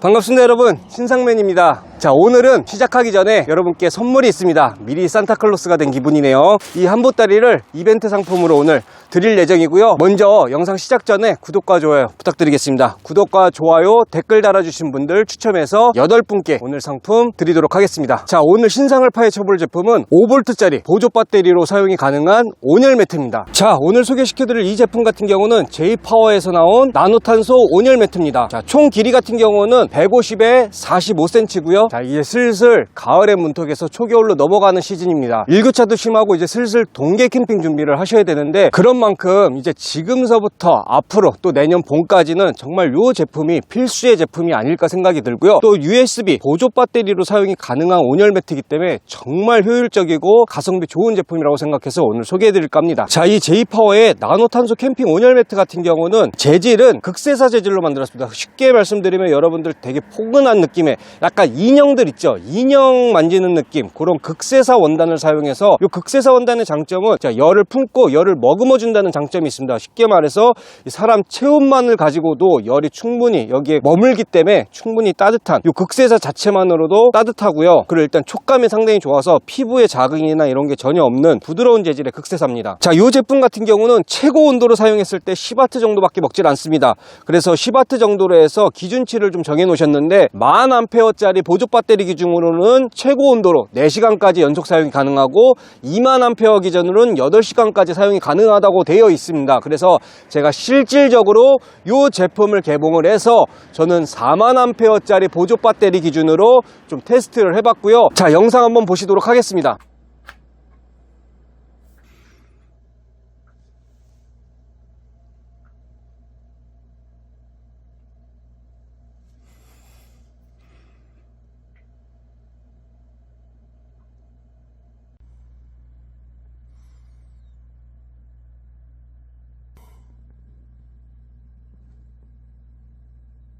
반갑습니다 여러분. 신상맨입니다 자 오늘은 시작하기 전에 여러분께 선물이 있습니다. 미리 산타클로스가 된 기분이네요. 이 한보따리를 이벤트 상품으로 오늘 드릴 예정이고요. 먼저 영상 시작 전에 구독과 좋아요 부탁드리겠습니다. 구독과 좋아요 댓글 달아주신 분들 추첨해서 8분께 오늘 상품 드리도록 하겠습니다. 자 오늘 신상을 파헤쳐볼 제품은 5V짜리 보조 배터리로 사용이 가능한 온열 매트입니다. 자 오늘 소개시켜드릴 이 제품 같은 경우는 제이파워에서 나온 나노탄소 온열 매트입니다. 자총 길이 같은 경우는 150에 45cm고요 자 이제 슬슬 가을의 문턱에서 초겨울로 넘어가는 시즌입니다. 일교차도 심하고 이제 슬슬 동계 캠핑 준비를 하셔야 되는데 그런 만큼 이제 지금서부터 앞으로 또 내년 봄까지는 정말 이 제품이 필수의 제품이 아닐까 생각이 들고요. 또 USB 보조 배터리로 사용이 가능한 온열 매트이기 때문에 정말 효율적이고 가성비 좋은 제품이라고 생각해서 오늘 소개해 드릴까 합니다. 자이 제이파워의 나노탄소 캠핑 온열 매트 같은 경우는 재질은 극세사 재질로 만들었습니다. 쉽게 말씀드리면 여러분들 되게 포근한 느낌의 약간 인형들 있죠? 인형 만지는 느낌. 그런 극세사 원단을 사용해서 이 극세사 원단의 장점은 자, 열을 품고 열을 머금어 준다는 장점이 있습니다. 쉽게 말해서 이 사람 체온만을 가지고도 열이 충분히 여기에 머물기 때문에 충분히 따뜻한 이 극세사 자체만으로도 따뜻하고요. 그리고 일단 촉감이 상당히 좋아서 피부에 자극이나 이런 게 전혀 없는 부드러운 재질의 극세사입니다. 자이 제품 같은 경우는 최고 온도로 사용했을 때 10W 정도밖에 먹질 않습니다. 그래서 10W 정도로 해서 기준치를 좀 정해 놓으셨는데 만 암페어짜리 보조 배터리 기준으로는 최고 온도로 4시간까지 연속 사용이 가능하고 2만 암페어 기준으로는 8시간까지 사용이 가능하다고 되어 있습니다. 그래서 제가 실질적으로 이 제품을 개봉을 해서 저는 4만 암페어짜리 보조 배터리 기준으로 좀 테스트를 해봤고요. 자 영상 한번 보시도록 하겠습니다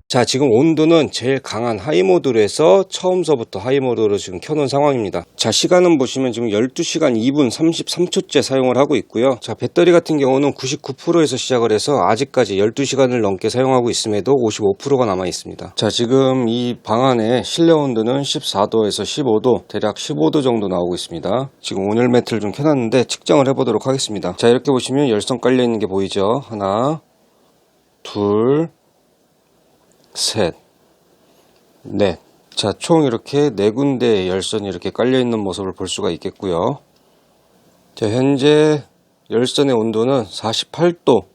자 지금 온도는 제일 강한 하이 모드로 해서 처음서부터 하이 모드로 지금 켜놓은 상황입니다. 자 시간은 보시면 지금 12시간 2분 33초째 사용을 하고 있고요. 자 배터리 같은 경우는 99%에서 시작을 해서 아직까지 12시간을 넘게 사용하고 있음에도 55%가 남아 있습니다. 자 지금 이 방 안에 실내 온도는 14도에서 15도 대략 15도 정도 나오고 있습니다. 지금 온열 매트를 좀 켜놨는데 측정을 해보도록 하겠습니다. 자 이렇게 보시면 열선 깔려 있는 게 보이죠? 하나 둘 셋, 넷. 자, 총 이렇게 네 군데의 열선이 이렇게 깔려 있는 모습을 볼 수가 있겠고요. 자, 현재 열선의 온도는 48도,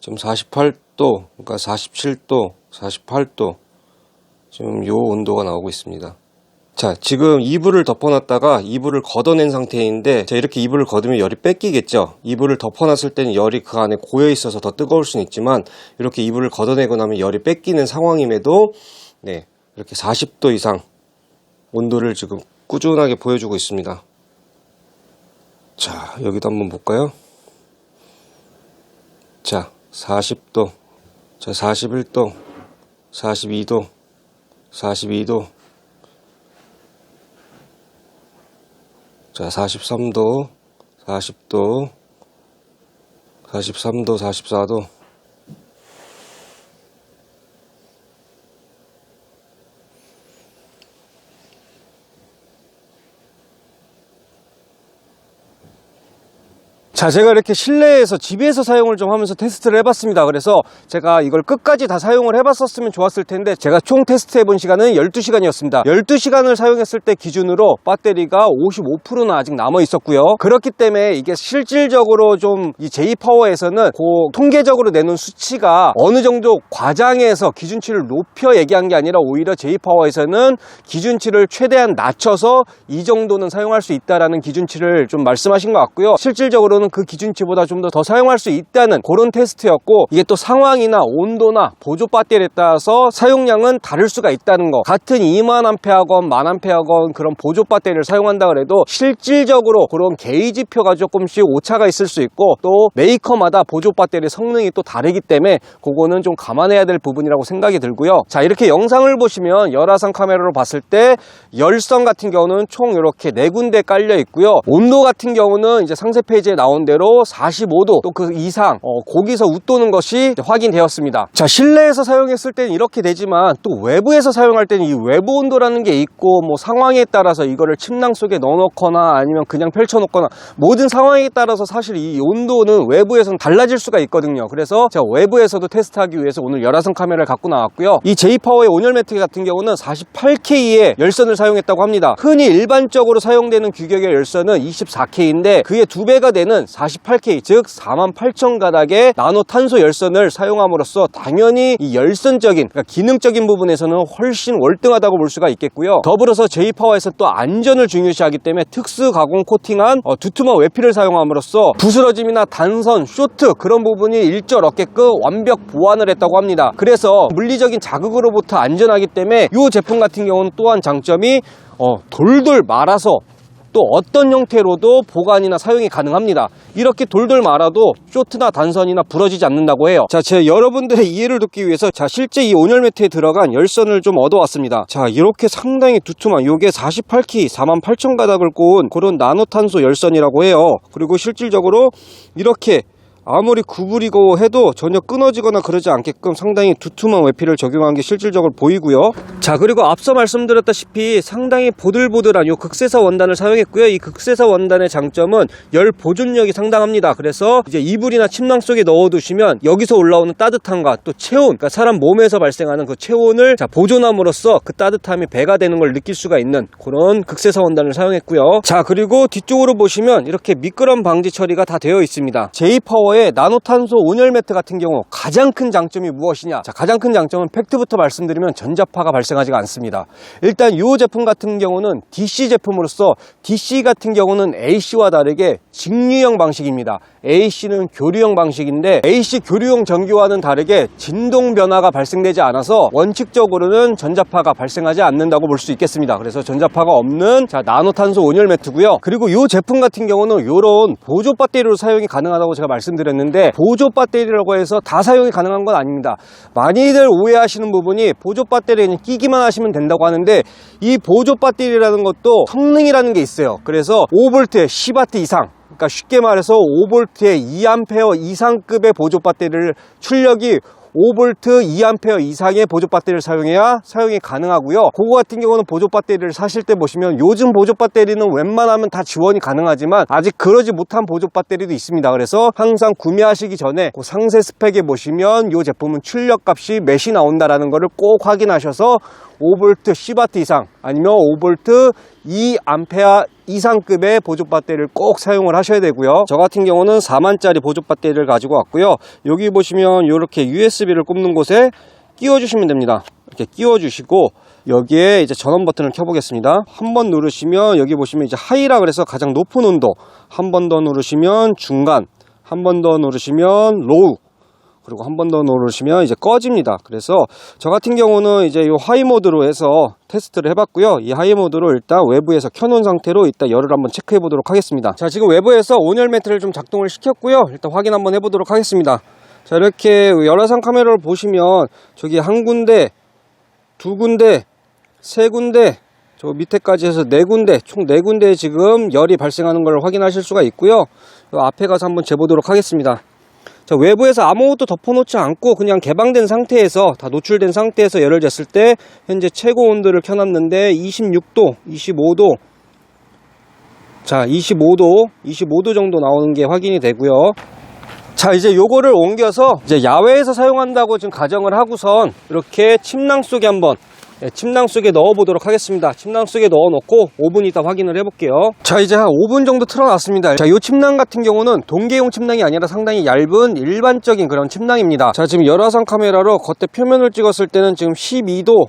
지금 48도, 그러니까 47도, 48도, 지금 요 온도가 나오고 있습니다. 자, 지금 이불을 덮어놨다가 이불을 걷어낸 상태인데, 자, 이렇게 이불을 걷으면 열이 뺏기겠죠? 이불을 덮어놨을 때는 열이 그 안에 고여 있어서 더 뜨거울 수는 있지만, 이렇게 이불을 걷어내고 나면 열이 뺏기는 상황임에도, 네, 이렇게 40도 이상 온도를 지금 꾸준하게 보여주고 있습니다. 자, 여기도 한번 볼까요? 자, 40도, 자, 41도, 42도, 42도, 자, 43도, 40도, 43도, 44도. 자, 제가 이렇게 실내에서 집에서 사용을 좀 하면서 테스트를 해봤습니다. 그래서 제가 이걸 끝까지 다 사용을 해봤었으면 좋았을 텐데 제가 총 테스트 해본 시간은 12시간이었습니다. 12시간을 사용했을 때 기준으로 배터리가 55%나 아직 남아 있었고요. 그렇기 때문에 이게 실질적으로 좀 이 제이파워에서는 그 통계적으로 내놓은 수치가 어느 정도 과장해서 기준치를 높여 얘기한 게 아니라 오히려 제이파워에서는 기준치를 최대한 낮춰서 이 정도는 사용할 수 있다라는 기준치를 좀 말씀하신 것 같고요. 실질적으로는 그 기준치보다 좀 더 더 사용할 수 있다는 그런 테스트였고 이게 또 상황이나 온도나 보조 배터리에 따라서 사용량은 다를 수가 있다는 거. 같은 2만 암페어건 만 암페어건 그런 보조 배터리를 사용한다 그래도 실질적으로 그런 게이지표가 조금씩 오차가 있을 수 있고 또 메이커마다 보조 배터리 성능이 또 다르기 때문에 그거는 좀 감안해야 될 부분이라고 생각이 들고요. 자 이렇게 영상을 보시면 열화상 카메라로 봤을 때 열선 같은 경우는 총 이렇게 네 군데 깔려 있고요. 온도 같은 경우는 이제 상세 페이지에 나오는 나온 대로 45도 또 그 이상 어, 거기서 웃도는 것이 확인되었습니다. 자 실내에서 사용했을 때는 이렇게 되지만 또 외부에서 사용할 때는 이 외부 온도라는 게 있고 뭐 상황에 따라서 이거를 침낭 속에 넣어놓거나 아니면 그냥 펼쳐놓거나 모든 상황에 따라서 사실 이 온도는 외부에서는 달라질 수가 있거든요. 그래서 제가 외부에서도 테스트하기 위해서 오늘 열화상 카메라를 갖고 나왔고요. 이 제이파워의 온열 매트 같은 경우는 48K의 열선을 사용했다고 합니다. 흔히 일반적으로 사용되는 규격의 열선은 24K인데 그의 두 배가 되는 48K 즉 48,000가닥의 나노 탄소 열선을 사용함으로써 당연히 이 열선적인 그러니까 기능적인 부분에서는 훨씬 월등하다고 볼 수가 있겠고요. 더불어서 제이파워에서 또 안전을 중요시하기 때문에 특수 가공 코팅한 어, 두툼한 외피를 사용함으로써 부스러짐이나 단선, 쇼트 그런 부분이 일절 없게끔 완벽 보완을 했다고 합니다. 그래서 물리적인 자극으로부터 안전하기 때문에 이 제품 같은 경우는 또한 장점이 어, 돌돌 말아서 또 어떤 형태로도 보관이나 사용이 가능합니다. 이렇게 돌돌 말아도 쇼트나 단선이나 부러지지 않는다고 해요. 자, 제 여러분들의 이해를 돕기 위해서 자, 실제 이 온열 매트에 들어간 열선을 좀 얻어왔습니다. 자, 이렇게 상당히 두툼한 요게 48키 48,000 가닥을 꽂은 그런 나노탄소 열선이라고 해요. 그리고 실질적으로 이렇게 아무리 구부리고 해도 전혀 끊어지거나 그러지 않게끔 상당히 두툼한 외피를 적용한 게 실질적으로 보이고요. 자 그리고 앞서 말씀드렸다시피 상당히 보들보들한 이 극세사 원단을 사용했고요. 이 극세사 원단의 장점은 열 보존력이 상당합니다. 그래서 이제 이불이나 침낭 속에 넣어두시면 여기서 올라오는 따뜻함과 또 체온, 그러니까 사람 몸에서 발생하는 그 체온을 자, 보존함으로써 그 따뜻함이 배가 되는 걸 느낄 수가 있는 그런 극세사 원단을 사용했고요. 자 그리고 뒤쪽으로 보시면 이렇게 미끄럼 방지 처리가 다 되어 있습니다. 제이파워의 나노탄소 온열 매트 같은 경우 가장 큰 장점이 무엇이냐? 자 가장 큰 장점은 팩트부터 말씀드리면 전자파가 발생하지가 않습니다. 일단 이 제품 같은 경우는 DC 제품으로서 DC 같은 경우는 AC와 다르게 직류형 방식입니다. AC는 교류형 방식인데 AC 교류형 전기와는 다르게 진동 변화가 발생되지 않아서 원칙적으로는 전자파가 발생하지 않는다고 볼 수 있겠습니다. 그래서 전자파가 없는 자, 나노탄소 온열 매트고요. 그리고 이 제품 같은 경우는 이런 보조 배터리로 사용이 가능하다고 제가 말씀드렸 는데 보조 배터리라고 해서 다 사용이 가능한 건 아닙니다. 많이들 오해하시는 부분이 보조 배터리는 끼기만 하시면 된다고 하는데 이 보조 배터리라는 것도 성능이라는 게 있어요. 그래서 5V 10W 이상 그러니까 쉽게 말해서 5V에 2A 이상급의 보조 배터리를 출력이 5V 2A 이상의 보조 배터리를 사용해야 사용이 가능하고요. 그거 같은 경우는 보조 배터리를 사실 때 보시면 요즘 보조 배터리는 웬만하면 다 지원이 가능하지만 아직 그러지 못한 보조 배터리도 있습니다. 그래서 항상 구매하시기 전에 그 상세 스펙에 보시면 이 제품은 출력 값이 몇이 나온다라는 것을 꼭 확인하셔서 5V 10W 이상 아니면 5V 2A 이상급의 보조 배터리를 꼭 사용을 하셔야 되고요. 저 같은 경우는 4만짜리 보조 배터리를 가지고 왔고요. 여기 보시면 이렇게 USB를 꼽는 곳에 끼워 주시면 됩니다. 이렇게 끼워 주시고 여기에 이제 전원 버튼을 켜보겠습니다. 한 번 누르시면 여기 보시면 이제 하이라 그래서 가장 높은 온도 한 번 더 누르시면 중간 한 번 더 누르시면 로우 그리고 한 번 더 누르시면 이제 꺼집니다. 그래서 저 같은 경우는 이제 이 하이 모드로 해서 테스트를 해봤고요. 이 하이 모드로 일단 외부에서 켜놓은 상태로 이따 열을 한번 체크해 보도록 하겠습니다. 자, 지금 외부에서 온열 매트를 좀 작동을 시켰고요. 일단 확인 한번 해보도록 하겠습니다. 자, 이렇게 열화상 카메라를 보시면 저기 한 군데, 두 군데, 세 군데, 저 밑에까지 해서 네 군데, 총 네 군데에 지금 열이 발생하는 걸 확인하실 수가 있고요. 요 앞에 가서 한번 재보도록 하겠습니다. 자, 외부에서 아무것도 덮어놓지 않고 그냥 개방된 상태에서 다 노출된 상태에서 열을 쟀을 때 현재 최고 온도를 켜놨는데 26도, 25도. 자 25도, 25도 정도 나오는 게 확인이 되고요. 자 이제 요거를 옮겨서 이제 야외에서 사용한다고 지금 가정을 하고선 이렇게 침낭 속에 한번 예, 침낭 속에 넣어 보도록 하겠습니다. 침낭 속에 넣어 놓고 5분 있다 확인을 해 볼게요. 자 이제 한 5분 정도 틀어 놨습니다. 자이 침낭 같은 경우는 동계용 침낭이 아니라 상당히 얇은 일반적인 그런 침낭입니다. 자 지금 열화상 카메라로 겉에 표면을 찍었을 때는 지금 12도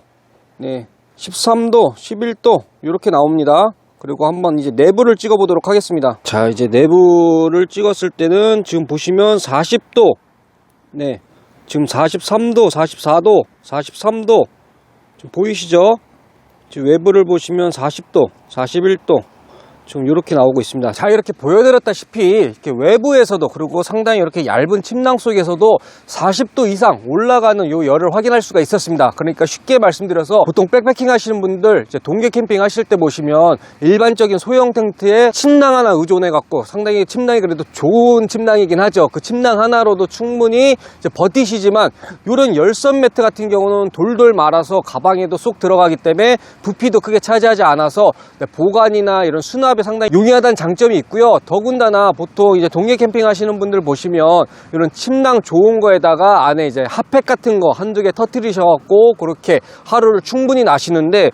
네 13도 11도 이렇게 나옵니다. 그리고 한번 이제 내부를 찍어 보도록 하겠습니다. 자 이제 내부를 찍었을 때는 지금 보시면 40도 네 지금 43도 44도 43도 보이시죠? 지금 외부를 보시면 40도 41도 좀 이렇게 나오고 있습니다. 자, 이렇게 보여드렸다시피 이렇게 외부에서도 그리고 상당히 이렇게 얇은 침낭 속에서도 40도 이상 올라가는 요 열을 확인할 수가 있었습니다. 그러니까 쉽게 말씀드려서 보통 백패킹 하시는 분들 이제 동계 캠핑 하실 때 보시면 일반적인 소형 텐트에 침낭 하나 의존해 갖고 상당히 침낭이 그래도 좋은 침낭이긴 하죠. 그 침낭 하나로도 충분히 버티시지만 이런 열선 매트 같은 경우는 돌돌 말아서 가방에도 쏙 들어가기 때문에 부피도 크게 차지하지 않아서 네, 보관이나 이런 수납 에 상당히 용이하다는 장점이 있고요. 더군다나 보통 이제 동계 캠핑 하시는 분들 보시면 이런 침낭 좋은 거에다가 안에 이제 핫팩 같은 거 한두 개 터트리셔 갖고 그렇게 하루를 충분히 나시는데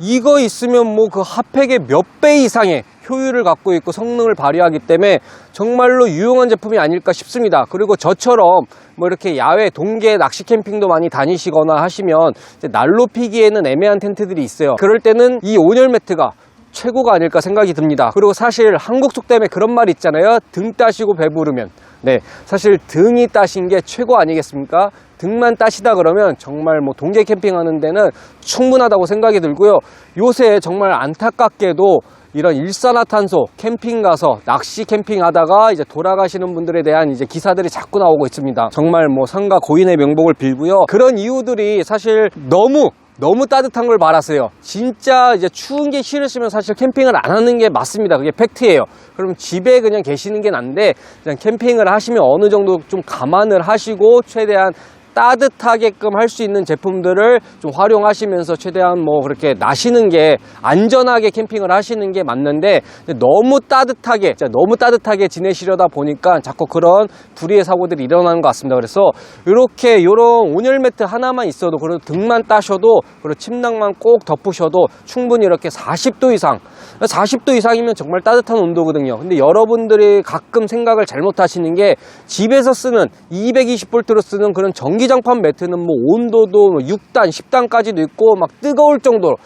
이거 있으면 뭐 그 핫팩의 몇 배 이상의 효율을 갖고 있고 성능을 발휘하기 때문에 정말로 유용한 제품이 아닐까 싶습니다. 그리고 저처럼 뭐 이렇게 야외 동계 낚시 캠핑도 많이 다니시거나 하시면 난로 피기에는 애매한 텐트들이 있어요. 그럴 때는 이 온열 매트가 최고가 아닐까 생각이 듭니다. 그리고 사실 한국 속담에 그런 말 있잖아요. 등 따시고 배부르면. 네. 사실 등이 따신 게 최고 아니겠습니까? 등만 따시다 그러면 정말 뭐 동계 캠핑하는 데는 충분하다고 생각이 들고요. 요새 정말 안타깝게도 이런 일산화탄소 캠핑 가서 낚시 캠핑 하다가 이제 돌아가시는 분들에 대한 이제 기사들이 자꾸 나오고 있습니다. 정말 뭐 상가 고인의 명복을 빌고요. 그런 이유들이 사실 너무 너무 따뜻한 걸 바라세요. 진짜 이제 추운 게 싫으시면 사실 캠핑을 안 하는 게 맞습니다. 그게 팩트예요. 그럼 집에 그냥 계시는 게 난데 그냥 캠핑을 하시면 어느 정도 좀 감안을 하시고 최대한 따뜻하게끔 할 수 있는 제품들을 좀 활용하시면서 최대한 뭐 그렇게 나시는 게 안전하게 캠핑을 하시는 게 맞는데 너무 따뜻하게 너무 따뜻하게 지내시려다 보니까 자꾸 그런 불의의 사고들이 일어나는 것 같습니다. 그래서 이렇게 이런 온열 매트 하나만 있어도 그리고 등만 따셔도 그리고 침낭만 꼭 덮으셔도 충분히 이렇게 40도 이상 40도 이상이면 정말 따뜻한 온도거든요. 근데 여러분들이 가끔 생각을 잘못하시는 게 집에서 쓰는 220V로 쓰는 그런 전기 장판 매트는 뭐 온도도 6단, 10단까지도 있고 막 뜨거울 정도로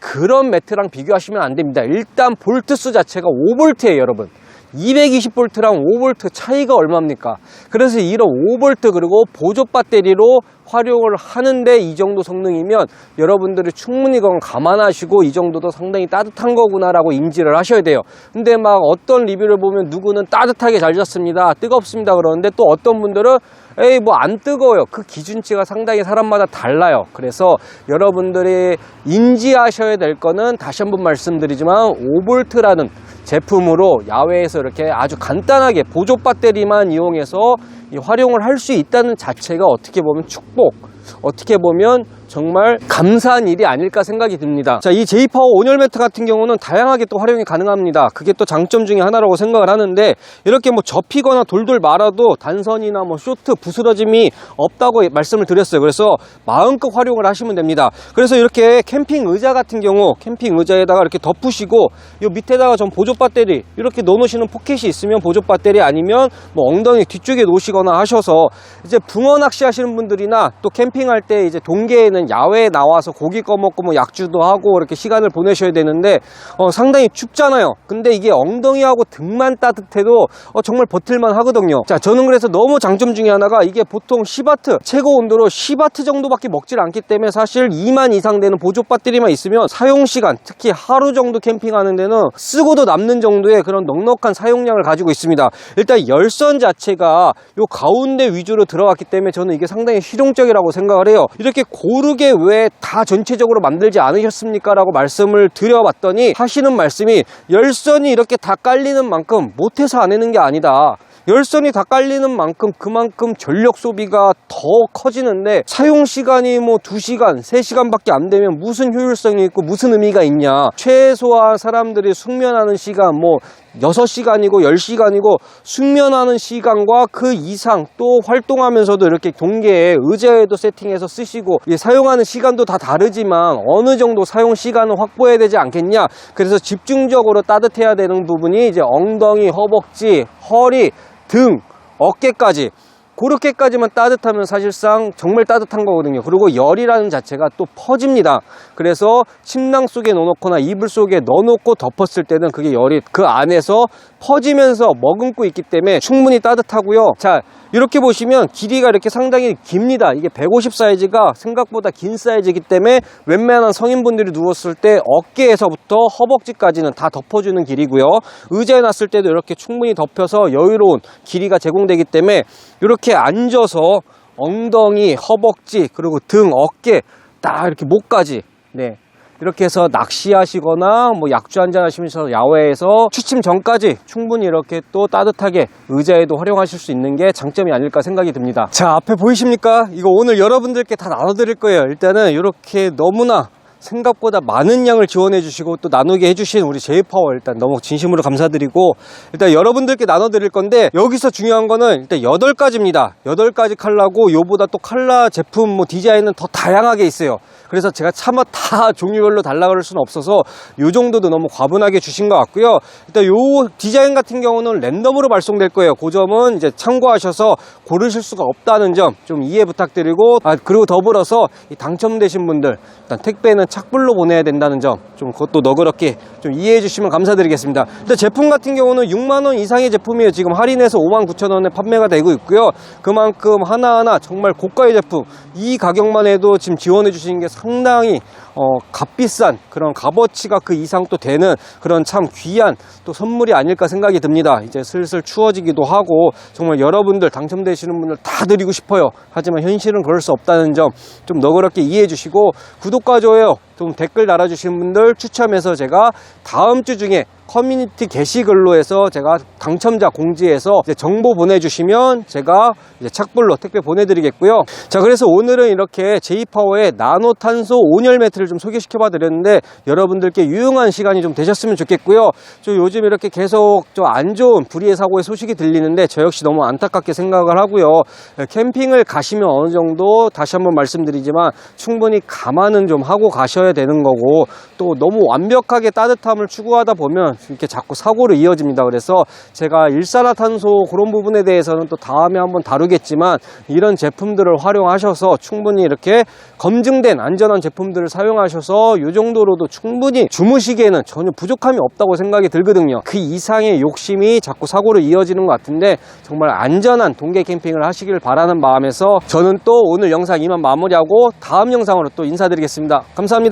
그런 매트랑 비교하시면 안 됩니다. 일단 볼트 수 자체가 5V예요, 여러분. 220V랑 5V 차이가 얼마입니까? 그래서 이런 5V 그리고 보조 배터리로 활용을 하는데 이 정도 성능이면 여러분들이 충분히 그건 감안하시고 이 정도도 상당히 따뜻한 거구나라고 인지를 하셔야 돼요. 근데 막 어떤 리뷰를 보면 누구는 따뜻하게 잘 잤습니다. 뜨겁습니다. 그러는데 또 어떤 분들은 에이 뭐 안 뜨거워요. 그 기준치가 상당히 사람마다 달라요. 그래서 여러분들이 인지하셔야 될 거는 다시 한번 말씀드리지만 5V라는 제품으로 야외에서 이렇게 아주 간단하게 보조 배터리만 이용해서 이 활용을 할 수 있다는 자체가 어떻게 보면 축복, 어떻게 보면 정말 감사한 일이 아닐까 생각이 듭니다. 자, 이 제이파워 온열 매트 같은 경우는 다양하게 또 활용이 가능합니다. 그게 또 장점 중에 하나라고 생각을 하는데 이렇게 뭐 접히거나 돌돌 말아도 단선이나 뭐 쇼트 부스러짐이 없다고 말씀을 드렸어요. 그래서 마음껏 활용을 하시면 됩니다. 그래서 이렇게 캠핑 의자 같은 경우 캠핑 의자에다가 이렇게 덮으시고 이 밑에다가 좀 보조 배터리 이렇게 넣어 놓으시는 포켓이 있으면 보조 배터리 아니면 뭐 엉덩이 뒤쪽에 놓으시거나 하셔서 이제 붕어 낚시 하시는 분들이나 또 캠핑할 때 이제 동계에는 야외에 나와서 고기 꺼먹고 뭐 약주도 하고 이렇게 시간을 보내셔야 되는데 어, 상당히 춥잖아요. 근데 이게 엉덩이하고 등만 따뜻해도 어, 정말 버틸만 하거든요. 자, 저는 그래서 너무 장점 중에 하나가 이게 보통 10와트 최고 온도로 10와트 정도밖에 먹질 않기 때문에 사실 2만 이상 되는 보조 배터리만 있으면 사용 시간 특히 하루 정도 캠핑하는 데는 쓰고도 남는 정도의 그런 넉넉한 사용량을 가지고 있습니다. 일단 열선 자체가 요 가운데 위주로 들어갔기 때문에 저는 이게 상당히 실용적이라고 생각을 해요. 이렇게 고 르게 왜다 전체적으로 만들지 않으셨습니까? 라고 말씀을 드려봤더니 하시는 말씀이 열선이 이렇게 다 깔리는 만큼 못해서 안 하는 게 아니다. 열선이 다 깔리는 만큼 그만큼 전력 소비가 더 커지는데 사용 시간이 뭐 2시간, 3시간밖에 안 되면 무슨 효율성이 있고 무슨 의미가 있냐. 최소한 사람들이 숙면하는 시간 뭐 6시간이고 10시간이고 숙면하는 시간과 그 이상 또 활동하면서도 이렇게 동계에 의자에도 세팅해서 쓰시고 사용하는 시간도 다 다르지만 어느 정도 사용 시간을 확보해야 되지 않겠냐. 그래서 집중적으로 따뜻해야 되는 부분이 이제 엉덩이, 허벅지, 허리, 등, 어깨까지 그렇게까지만 따뜻하면 사실상 정말 따뜻한 거거든요. 그리고 열이라는 자체가 또 퍼집니다. 그래서 침낭 속에 넣어놓거나 이불 속에 넣어놓고 덮었을 때는 그게 열이 그 안에서 퍼지면서 머금고 있기 때문에 충분히 따뜻하고요. 자, 이렇게 보시면 길이가 이렇게 상당히 깁니다. 이게 150 사이즈가 생각보다 긴 사이즈이기 때문에 웬만한 성인분들이 누웠을 때 어깨에서부터 허벅지까지는 다 덮어주는 길이고요. 의자에 놨을 때도 이렇게 충분히 덮여서 여유로운 길이가 제공되기 때문에 이렇게 앉아서 엉덩이, 허벅지, 그리고 등, 어깨 딱 이렇게 목까지 네. 이렇게 해서 낚시하시거나 뭐 약주 한잔 하시면서 야외에서 취침 전까지 충분히 이렇게 또 따뜻하게 의자에도 활용하실 수 있는 게 장점이 아닐까 생각이 듭니다. 자, 앞에 보이십니까? 이거 오늘 여러분들께 다 나눠드릴 거예요. 일단은 이렇게 너무나 생각보다 많은 양을 지원해 주시고 또 나누게 해주신 우리 제이파워 일단 너무 진심으로 감사드리고 일단 여러분들께 나눠 드릴 건데 여기서 중요한 거는 일단 8가지입니다 8가지 컬러고 요보다 또 컬러 제품 뭐 디자인은 더 다양하게 있어요 그래서 제가 차마 다 종류별로 달라 그럴 수는 없어서 요 정도도 너무 과분하게 주신 것 같고요 일단 요 디자인 같은 경우는 랜덤으로 발송될 거예요 그 점은 이제 참고하셔서 고르실 수가 없다는 점 좀 이해 부탁드리고 아 그리고 더불어서 이 당첨되신 분들 일단 택배는 착불로 보내야 된다는 점 좀 그것도 너그럽게 좀 이해해 주시면 감사드리겠습니다. 일단 제품 같은 경우는 6만 원 이상의 제품이에요. 지금 할인해서 5만 9천 원에 판매가 되고 있고요. 그만큼 하나하나 정말 고가의 제품 이 가격만 해도 지금 지원해 주시는 게 상당히 어, 값비싼 그런 값어치가 그 이상 또 되는 그런 참 귀한 또 선물이 아닐까 생각이 듭니다. 이제 슬슬 추워지기도 하고 정말 여러분들 당첨되시는 분들 다 드리고 싶어요. 하지만 현실은 그럴 수 없다는 점 좀 너그럽게 이해해 주시고 구독과 좋아요 좀 댓글 달아주시는 분들 추첨해서 제가 다음 주 중에 커뮤니티 게시글로 해서 제가 당첨자 공지해서 정보 보내주시면 제가 이제 착불로 택배 보내드리겠고요. 자, 그래서 오늘은 이렇게 제이파워의 나노탄소 온열 매트를 좀 소개시켜 봐 드렸는데 여러분들께 유용한 시간이 좀 되셨으면 좋겠고요. 저 요즘 이렇게 계속 좀 안 좋은 불의의 사고의 소식이 들리는데 저 역시 너무 안타깝게 생각을 하고요. 캠핑을 가시면 어느 정도 다시 한번 말씀드리지만 충분히 감안은 좀 하고 가셔 야 되는 거고 또 너무 완벽하게 따뜻함을 추구하다 보면 이렇게 자꾸 사고로 이어집니다. 그래서 제가 일산화탄소 그런 부분에 대해서는 또 다음에 한번 다루겠지만 이런 제품들을 활용하셔서 충분히 이렇게 검증된 안전한 제품들을 사용하셔서 이 정도로도 충분히 주무시기에는 전혀 부족함이 없다고 생각이 들거든요. 그 이상의 욕심이 자꾸 사고로 이어지는 것 같은데 정말 안전한 동계 캠핑을 하시길 바라는 마음에서 저는 또 오늘 영상 이만 마무리하고 다음 영상으로 또 인사드리겠습니다. 감사합니다.